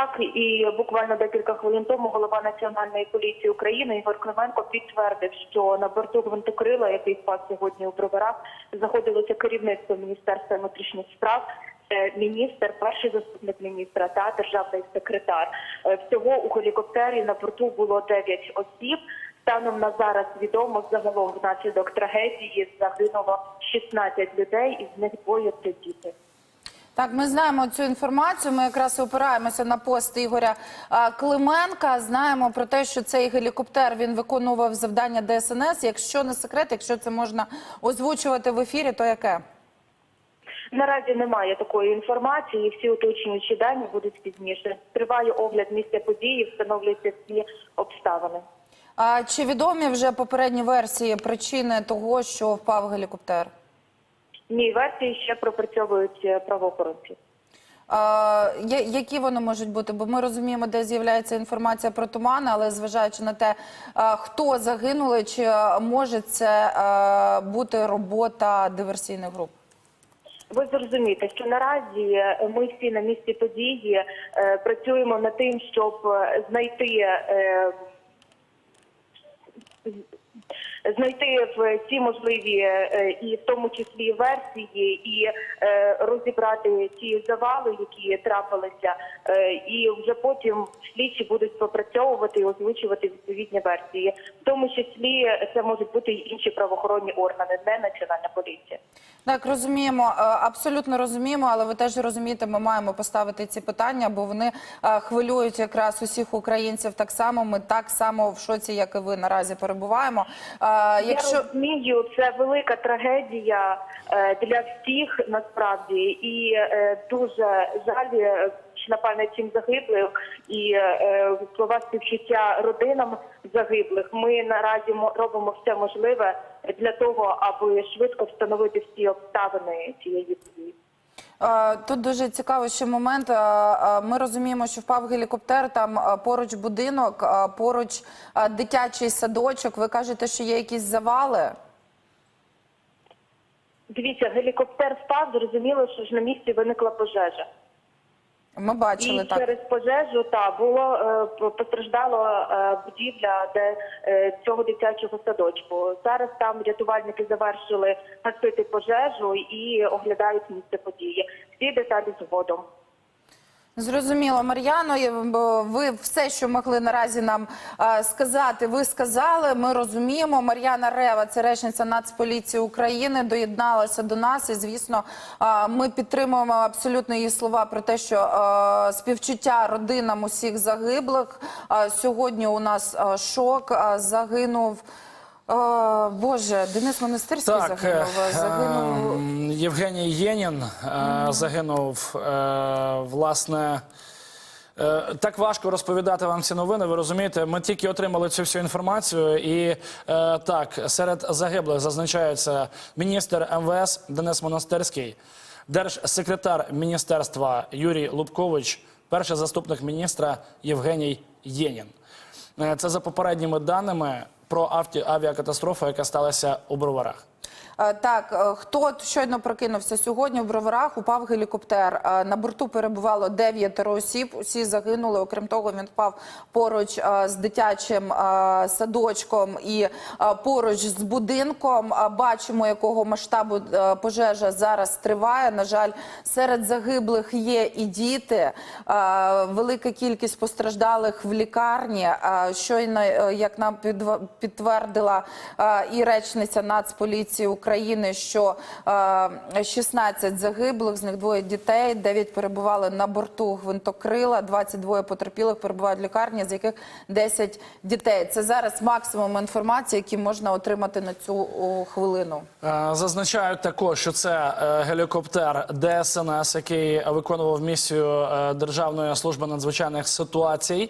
Так і буквально декілька хвилин тому голова національної поліції України Ігор Клименко підтвердив, що на борту гвинтокрила, який впав сьогодні у броварах, знаходилося керівництво міністерства внутрішніх справ. Міністр, перший заступник міністра та державний секретар. Е, Всього у гелікоптері на борту було 9 осіб. Станом на зараз відомо загалом внаслідок трагедії загинуло 16 людей, із них двоє це діти. Так, ми знаємо цю інформацію. Ми якраз опираємося на пост Ігоря а, Клименка. Знаємо про те, що цей гелікоптер він виконував завдання ДСНС. Якщо не секрет, якщо це можна озвучувати в ефірі, то яке? Наразі немає такої інформації. Всі уточнюючі дані будуть пізніше. Триває огляд місця події, встановлюються всі обставини. А чи відомі вже попередні версії причини того, що впав гелікоптер? Ні, версії ще пропрацьовують е, правоохоронці. А, які вони можуть бути? Бо ми розуміємо, де з'являється інформація про тумани, але зважаючи на те, хто загинули, чи може це бути робота диверсійних груп? Ви зрозумієте, що наразі е, ми всі на місці події е, працюємо над тим, щоб е, знайти. е, Знайти в ці можливі е, і в тому числі версії, і е, розібрати ті завали, які трапилися, е, і вже потім слідчі будуть попрацьовувати і озвучувати відповідні версії. В тому числі це можуть бути й інші правоохоронні органи, не національна поліція. Так, розуміємо, абсолютно розуміємо, але ви теж розумієте, ми маємо поставити ці питання, бо вони хвилюють якраз усіх українців так само. Ми так само в шоці, як і ви наразі перебуваємо. Якщо Я розумію, це велика трагедія е, для всіх насправді, і е, дуже жаль е, на пам'ять цим загиблих і слова співчуття родинам загиблих. Ми наразі мо- робимо все можливе для того, аби швидко встановити всі обставини цієї події. Тут дуже цікавий ще момент. Ми розуміємо, що впав гелікоптер, там поруч будинок, поруч дитячий садочок. Ви кажете, що є якісь завали? Дивіться, гелікоптер впав. Зрозуміло, що ж на місці виникла пожежа. Ми бачили І так. через пожежу та було е, постраждала е, будівля де е, цього дитячого садочку. Зараз там рятувальники завершили гасити пожежу і оглядають місце події. Всі деталі згодом. Зрозуміло, Мар'яно. Ви все, що могли наразі нам сказати, ви сказали. Ми розуміємо. Мар'яна Рева, це речниця Нацполіції України, доєдналася до нас. І звісно, ми підтримуємо абсолютно її слова про те, що співчуття родинам усіх загиблих. Сьогодні у нас шок. Загинув. Боже, Денис Монастирський Так, загинув. е, Загинув ем, Євгеній Єнін е, загинув. е, Власне, так важко розповідати вам ці новини. Ви розумієте, ми тільки отримали цю всю інформацію, і так серед загиблих зазначаються міністр МВС Денис Монастирський, держсекретар міністерства Юрій Лубкович, перший заступник міністра Євгеній Єнін. Це за попередніми даними про авті- авіакатастрофу, яка сталася у Броварах. Е, Так, е, хто щойно прокинувся сьогодні в Броварах, упав гелікоптер. Е, На борту перебувало дев'ятеро осіб. Усі загинули. Окрім того, він впав поруч з дитячим садочком і поруч з будинком. Бачимо, якого масштабу пожежа зараз триває. На жаль, серед загиблих є і діти. Велика кількість постраждалих в лікарні. Щойно, як нам підтвердила і речниця Нацполіції України, що е, 16 загиблих, з них двоє дітей, 9 перебували на борту гвинтокрила, 22 потерпілих перебувають в лікарні, з яких 10 дітей. Це зараз максимум інформації, які можна отримати на цю хвилину. Е, Зазначають також, що це е, гелікоптер ДСНС, який виконував місію е, Державної служби надзвичайних ситуацій.